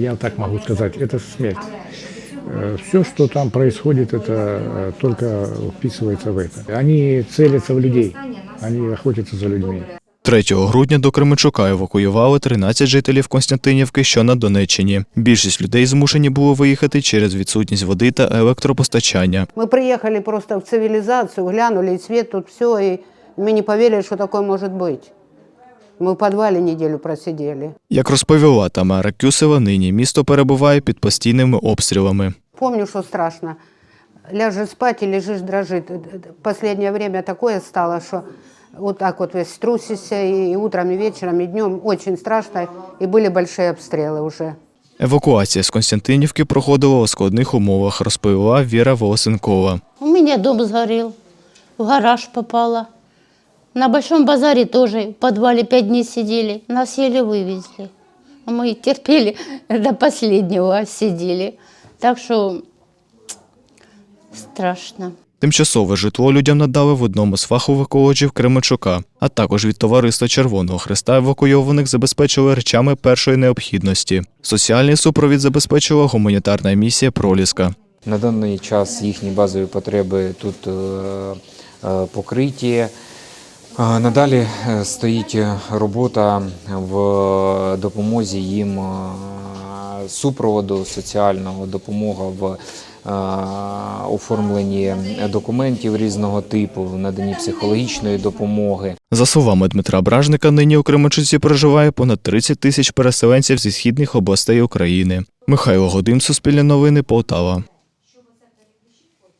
я так могу сказать, это смерть. Все, что там происходит, это э, только вписывается в это. Они целятся в людей, они охотятся за людьми. 3 грудня до Кременчука евакуювали 13 жителів Константинівки, що на Донеччині. Більшість людей змушені було виїхати через відсутність води та електропостачання. Мы приехали просто в цивилизацию, глянули, и свет тут все, и мы не поверили, что такое может быть. Мы в подвале неделю просидели. Як розповіла Тамара Кюсева, нині місто перебуває під постійними обстрілами. Помню, что страшно. Ляжешь спать и лежишь, дрожит. Последнее время такое стало, что вот так вот весь трусишься, и утром, и вечером, и днем. Очень страшно, и были большие обстрелы уже. Евакуація з Константинівки проходила у складних умовах, розповіла Віра Волосенкова. У меня дом сгорел, в гараж попала. На Большом базаре тоже в подвале пять дней сидели. Нас еле вывезли. Мы терпели до последнего, сидели. Так что страшно. Тимчасове житло людям надали в одному з фахових коледжів Кременчука, а також від товариства Червоного Христа евакуйованих забезпечили речами першої необхідності. Соціальний супровід забезпечила гуманітарна місія Проліска. На даний час їхні базові потреби тут е, е, покриті. Е, Надалі е, стоїть робота в допомозі їм е, супроводу соціального, допомога в е, оформленні документів різного типу, в наданні психологічної допомоги. За словами Дмитра Бражника, нині у Кременчуці проживає понад 30 тисяч переселенців зі східних областей України. Михайло Годим, Суспільне новини, Полтава.